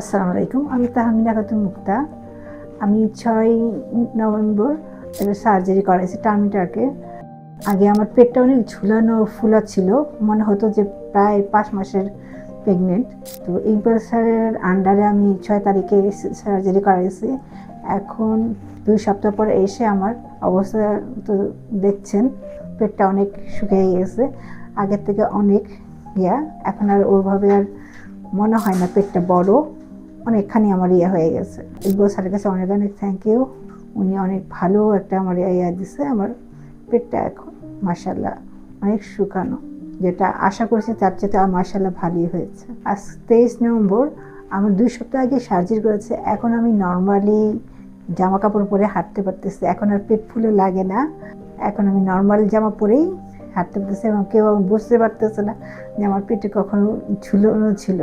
আসসালামু আলাইকুম। আমি তাহমিনা খাতুন মুক্তা। আমি ছয় নভেম্বর সার্জারি করাইছি টার্মিটাকে আগে আমার পেটটা অনেক ঝুলানো ফুলা ছিল। মনে হতো যে প্রায় পাঁচ মাসের প্রেগনেন্ট তো ইকবাল স্যারের আন্ডারে আমি ছয় তারিখে সার্জারি করাইছি। এখন দুই সপ্তাহ পর এসে আমার অবস্থা তো দেখছেন, পেটটা অনেক শুকিয়ে গেছে। আগের থেকে অনেক ইয়া। এখন আর ওইভাবে আর মনে হয় না পেটটা বড়। অনেকখানি আমার ইয়ে হয়ে গেছে। ইকবাল স্যারের কাছে অনেক অনেক থ্যাংক ইউ উনি অনেক ভালো একটা আমার ইয়া দিছে আমার পেটটা এখন মাসাল্লাহ অনেক শুকানো। যেটা আশা করছি তার চেয়ে আমার মাসাল্লাহ ভালোই হয়েছে। আজ তেইশ নভেম্বর আমার দুই সপ্তাহ আগে সার্জারি করেছে, এখন আমি নর্মালি জামা কাপড় পরে হাঁটতে পারতেছি, এখন আর পেট ফুলে লাগে না। এখন আমি নর্মাল জামা পরেই হাঁটতে পারতেছি এবং কেউ বুঝতে পারতেছে না যে আমার পেটে কখনো ঝুলানো ছিল।